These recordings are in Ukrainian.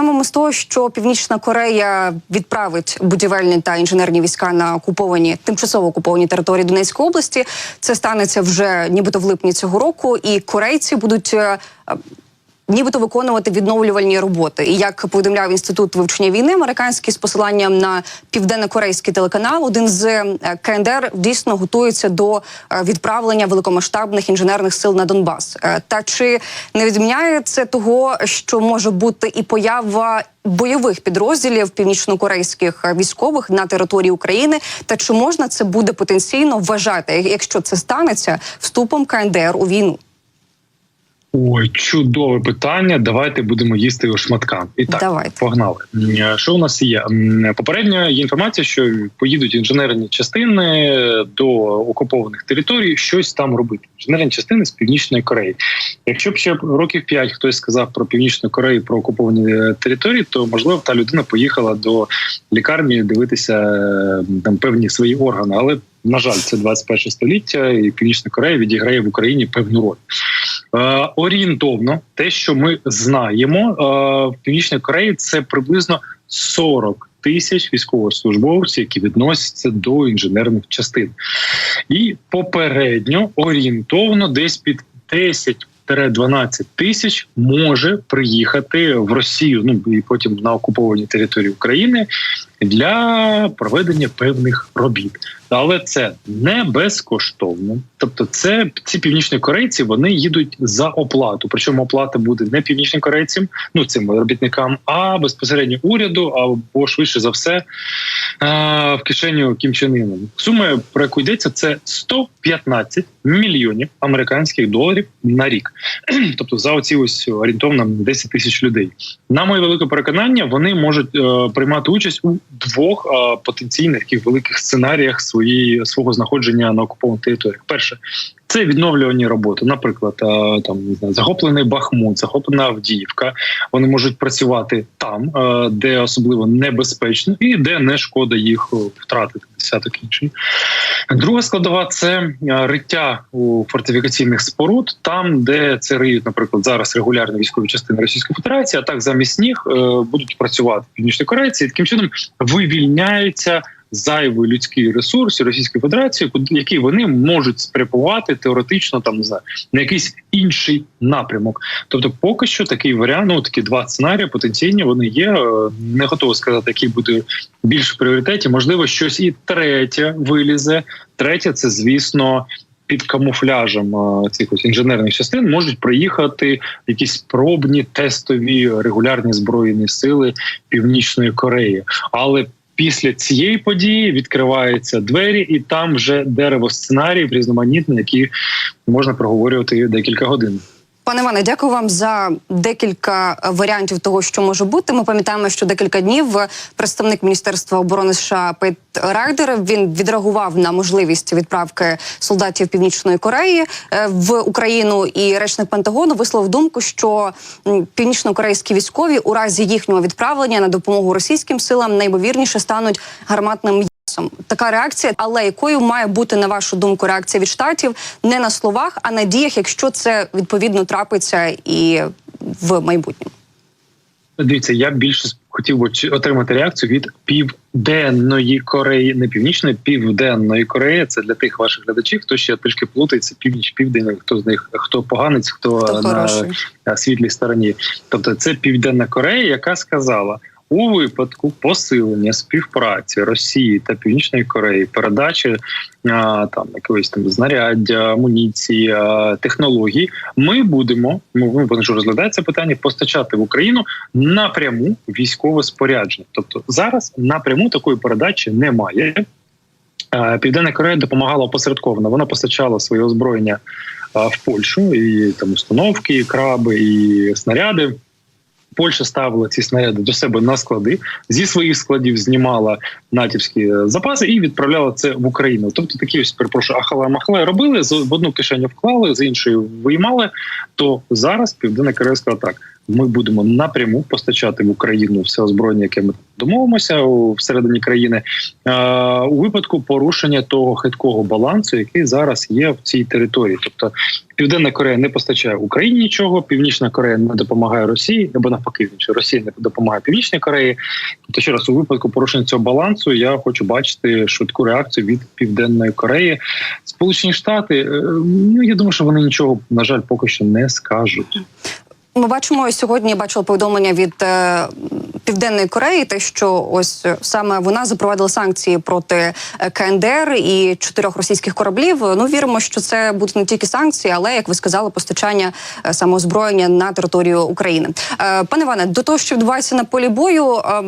Почнемо з того, що Північна Корея відправить будівельні та інженерні війська на окуповані тимчасово окуповані території Донецької області. Це станеться вже нібито в липні цього року, і корейці будуть. Нібито виконувати відновлювальні роботи, і як повідомляв інститут вивчення війни, американський з посиланням на південно-корейський телеканал, один з е, КНДР дійсно готується до е, відправлення великомасштабних інженерних сил на Донбас. Е, Та чи не відміняє це того, що може бути і поява бойових підрозділів північнокорейських військових на території України? Та чи можна це буде потенційно вважати, якщо це станеться вступом КНДР у війну? Ой, чудове питання. Давайте будемо їсти його шматками. І так, Давайте. погнали. Що у нас є? М, Попередньо є інформація, що поїдуть інженерні частини до окупованих територій, щось там робити. Інженерні частини з північної Кореї. Якщо б ще років п'ять хтось сказав про північну Корею про окуповані е, території, то можливо та людина поїхала до лікарні дивитися там певні свої органи. Але на жаль, це 21 століття, і Північна Корея відіграє в Україні певну роль. Е, орієнтовно, те, що ми знаємо, е, в Північній Кореї це приблизно 40 тисяч військовослужбовців, які відносяться до інженерних частин. І попередньо орієнтовно десь під 10 12 тисяч може приїхати в Росію, ну і потім на окуповані території України для проведення певних робіт. Але це не безкоштовно. Тобто, це ці північні корейці вони їдуть за оплату. Причому оплата буде не північним корейцям, ну цим робітникам, а безпосередньо уряду, або швидше за все в кишеню Кім Чен Іна. Сума, про яку йдеться, це 115 мільйонів американських доларів на рік. тобто за оці ось орієнтовно 10 тисяч людей. На моє велике переконання, вони можуть е, приймати участь у двох потенційних таких великих сценаріях своєї свого знаходження на окупованих територіях. Перше. Це відновлювані роботи, наприклад, е, там не знаю, захоплений Бахмут, захоплена Авдіївка. Вони можуть працювати там, е, де особливо небезпечно, і де не шкода їх е, втратити. Десяток інший. Друга складова це риття у фортифікаційних споруд, там, де це риють, наприклад, зараз регулярні військові частини Російської Федерації, а так замість них будуть працювати північні корейці, і таким чином вивільняється зайвий людський ресурс Російської Федерації, який вони можуть спрямувати теоретично там не знаю на якийсь інший напрямок. Тобто, поки що такий варіант, ну такі два сценарії потенційні вони є. Е, Не готовий сказати, який буде більш в пріоритеті. Можливо, щось і третє вилізе. Третє, це звісно. Під камуфляжем е, цих ось інженерних частин можуть приїхати якісь пробні тестові регулярні збройні сили Північної Кореї, але після цієї події відкриваються двері, і там вже дерево сценаріїв різноманітне, які можна проговорювати декілька годин. Пане Іване, дякую вам за декілька е, варіантів того, що може бути. Ми пам'ятаємо, що декілька днів е, представник міністерства оборони США Пейт Райдер він відреагував на можливість відправки солдатів Північної Кореї е, в Україну. І речник Пентагону висловив думку, що північно-корейські військові у разі їхнього відправлення на допомогу російським силам найбовірніше стануть гарматним. Така реакція, але якою має бути на вашу думку реакція від штатів не на словах, а на діях, якщо це відповідно трапиться і в майбутньому. Дивіться, я більше хотів би отримати реакцію від південної Кореї, не північної, південної Кореї. Це для тих ваших глядачів, хто ще трішки плутається, північ, південь, хто з них хто поганець, хто, Хто на, на світлій стороні. Тобто, це Південна Корея, яка сказала. У випадку посилення співпраці Росії та Північної Кореї, передачі а, там якогось там знаряддя, амуніції, а, технологій, ми будемо ну вони ж розглядають це питання постачати в Україну напряму військове спорядження. Тобто зараз напряму такої передачі немає. Е, Південна Корея допомагала опосередковано. Вона постачала своє озброєння в Польщу і там установки, і краби, і снаряди. Польща ставила ці снаряди до себе на склади зі своїх складів знімала натівські е, запаси і відправляла це в Україну. Тобто такі ось перепрошую, ахала махле робили з в одну кишеню вклали, з іншої виймали. То зараз південна корейська атака. так: ми будемо напряму постачати в Україну все озброєння, яке ми домовимося всередині країни, е, у випадку порушення того хиткого балансу, який зараз є в цій території. Тобто Південна Корея не постачає Україні нічого, Північна Корея не допомагає Росії, або навпаки, Росія не допомагає Північній Кореї. Тобто, ще раз у випадку порушення цього балансу, я хочу бачити швидку реакцію від Південної Кореї. Сполучені Штати, е, ну я думаю, що вони нічого на жаль поки що не скажуть. Ми бачимо сьогодні. Бачили повідомлення від е, Південної Кореї, те, що ось е, саме вона запровадила санкції проти е, КНДР і чотирьох російських кораблів. Ну віримо, що це будуть не тільки санкції, але як ви сказали, постачання е, самоозброєння на територію України. Е, пане Іване, до того, що відбувається на полі бою. е,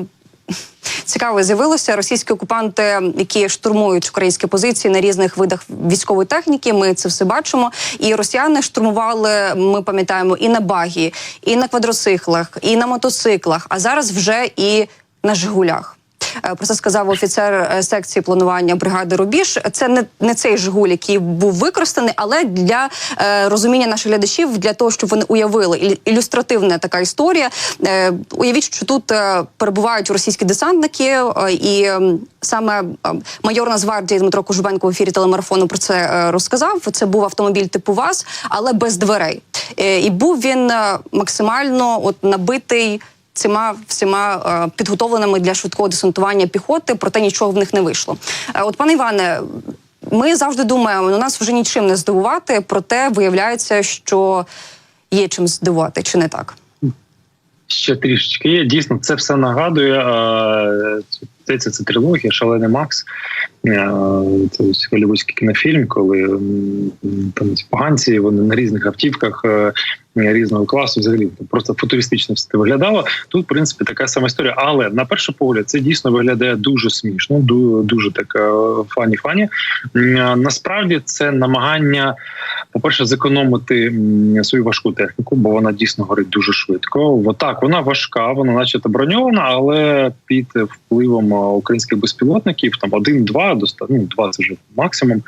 Цікаво з'явилося російські окупанти, які штурмують українські позиції на різних видах військової техніки. Ми це все бачимо. І росіяни штурмували. Ми пам'ятаємо і на багі, і на квадроциклах, і на мотоциклах. А зараз вже і на Жигулях. Е, Про це сказав офіцер е, секції планування бригади Рубіж. Це не, не цей Жигуль, який був використаний, але для е, розуміння наших глядачів, для того, щоб вони уявили ілю- ілюстративна така історія. Уявіть, що тут перебувають російські десантники, і саме майор Нацгвардії Дмитро Кужбенко в ефірі телемарафону про це розказав. Це був автомобіль типу ВАЗ, але без дверей. І був він максимально от набитий цими всіма е, підготовленими для швидкого десантування піхоти, проте нічого в них не вийшло. Е, от, пане Іване, ми завжди думаємо, ну нас вже нічим не здивувати, проте виявляється, що є чим здивувати, чи не так? Ще трішечки є. Дійсно, це все нагадує. Е, Здається, це трилогія Шалений Макс. Е, Це ось голівудський кінофільм, коли там ці поганці вони на різних автівках е, різного класу, взагалі просто футуристично все це виглядало. Тут, в принципі, така сама історія. Але на перший погляд, це дійсно виглядає дуже смішно, ду- дуже така фані-фані. Е, Насправді це намагання, по-перше, зекономити свою важку техніку, бо вона дійсно горить дуже швидко. Так, вона важка, вона начебто броньована, але під впливом українських безпілотників, там один-два, доста- ну, два це вже максимум.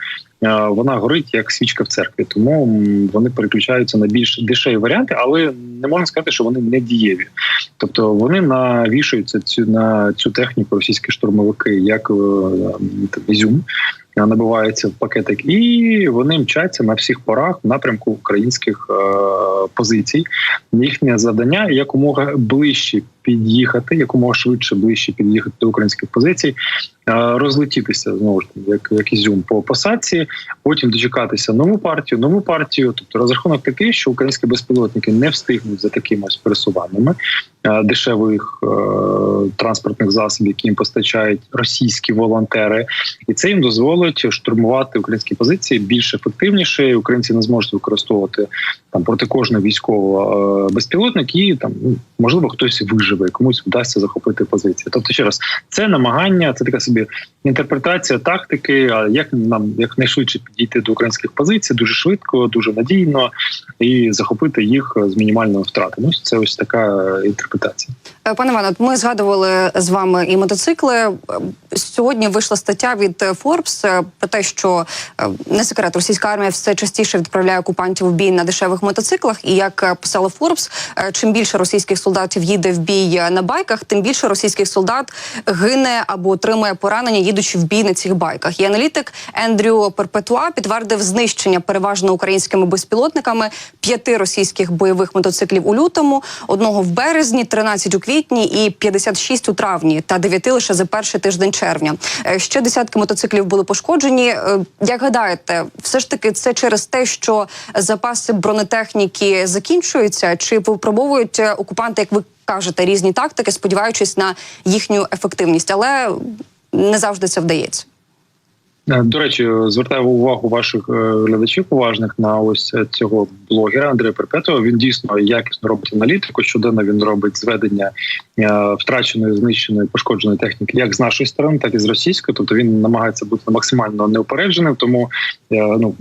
Вона горить як свічка в церкві, тому вони переключаються на більш дешеві варіанти, але не можна сказати, що вони не дієві. Тобто вони навішуються цю на цю техніку російські штурмовики, як е, там, ізюм, набиваються в пакетик, і вони мчаться на всіх порах в напрямку українських е, позицій. Їхнє завдання якомога ближче під'їхати, якомога швидше ближче під'їхати до українських позицій, е, розлетітися знову ж таки, як, як ізюм по посадці, потім дочекатися нову партію, нову партію. Тобто розрахунок такий, що українські безпілотники не встигнуть за такими ось пересуваннями е, дешевих е, транспортних засобів, які їм постачають російські волонтери, і це їм дозволить штурмувати українські позиції більш ефективніше. і Українці не зможуть використовувати там проти кожного військового е, безпілотник, і там ну, можливо хтось виживе, комусь вдасться захопити позиції. Тобто, ще раз, це намагання, це така собі інтерпретація тактики. А як нам якнайшвидше підійти до українських позицій, дуже швидко, дуже надійно і захопити їх з мінімальною втратою. Ну це ось така інтерпретація. Е, Пане Іване, ми згадували з вами і мотоцикли. Е, Сьогодні вийшла стаття від е, Forbes про те, що не секрет, російська армія все частіше відправляє окупантів в бій на дешевих мотоциклах. І як писала Forbes, чим більше російських солдатів їде в бій на байках, тим більше російських солдат гине або отримує поранення, їдучи в бій на цих байках. І аналітик Ендрю Перпетуа підтвердив знищення переважно українськими безпілотниками п'яти російських бойових мотоциклів у лютому, одного в березні, 13 у квітні і 56 у травні, та 9 лише за перший тиждень червня. Е, Ще десятки мотоциклів були пошкоджені. Е, Як гадаєте, все ж таки це через те, що запаси бронетехніки закінчуються, чи випробовують е, окупанти, як ви кажете, різні тактики, сподіваючись на їхню ефективність, але не завжди це вдається. До речі, звертаю увагу ваших е, глядачів уважних на ось е, цього блогера Андрея Перпетова. Він дійсно якісно робить аналітику. Щоденно він робить зведення е, втраченої, знищеної, пошкодженої техніки, як з нашої сторони, так і з російської. Тобто він намагається бути максимально неупередженим. Тому я ну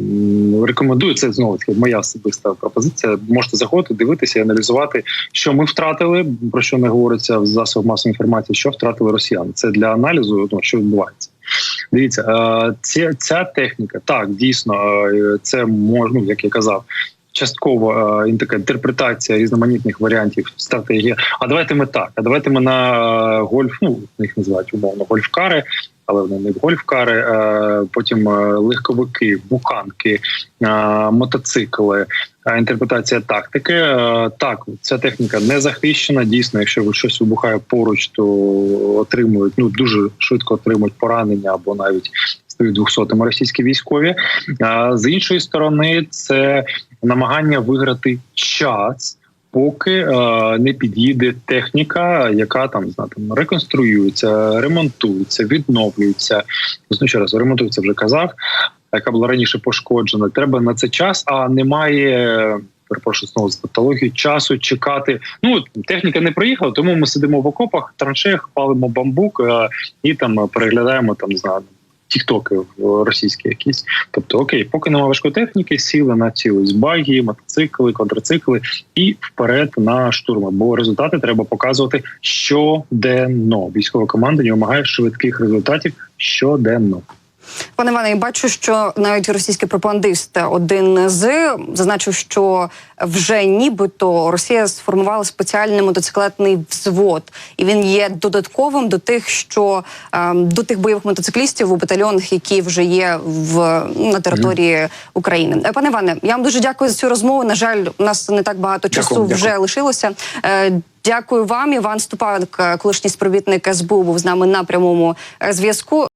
рекомендую це знову таки моя особиста пропозиція. Можете заходити, дивитися і аналізувати, що ми втратили, про що не говориться в засобах масової інформації, що втратили росіяни. Це для аналізу, ну що відбувається. Дивіться, е, ця, ця техніка так дійсно е, це можна, ну, як я казав. Частково е, така інтерпретація різноманітних варіантів стратегії. А давайте ми так. А давайте ми на е, гольф, ну їх називають умовно гольфкари, але вони не гольфкари. Е, потім е, легковики, буханки, е, мотоцикли. Інтерпретація тактики. Е, Так, ця техніка не захищена. Дійсно, якщо щось вибухає поруч, то отримують ну дуже швидко отримують поранення або навіть стають двохсотими російські військові. З іншої сторони, це намагання виграти час. Поки е, не під'їде техніка, яка там знаю, реконструюється, ремонтується, відновлюється. Ну ще раз ремонтується вже казав, яка була раніше пошкоджена. Треба на це час, а немає. Перепрошую знову з патології часу чекати. Ну техніка не приїхала, тому ми сидимо в окопах, траншеях, палимо бамбук е, і там переглядаємо там знаю, тіктоки російські якісь. Тобто, окей, поки нема важкої техніки, сіли на цілись баги, мотоцикли, квадроцикли і вперед на штурми. Бо результати треба показувати щоденно. Військова команда не вимагає швидких результатів щоденно. Пане Іване, я бачу, що навіть російський пропагандист один з зазначив, що вже нібито Росія сформувала спеціальний мотоциклетний взвод, і він є додатковим до тих, що ем, до тих бойових мотоциклістів у батальйонах, які вже є в на території України. Е, Пане Іване, я вам дуже дякую за цю розмову. На жаль, у нас не так багато часу Дякую, дякую. вже лишилося. Е, Дякую вам. Іван Ступак, колишній співробітник СБУ, був з нами на прямому зв'язку.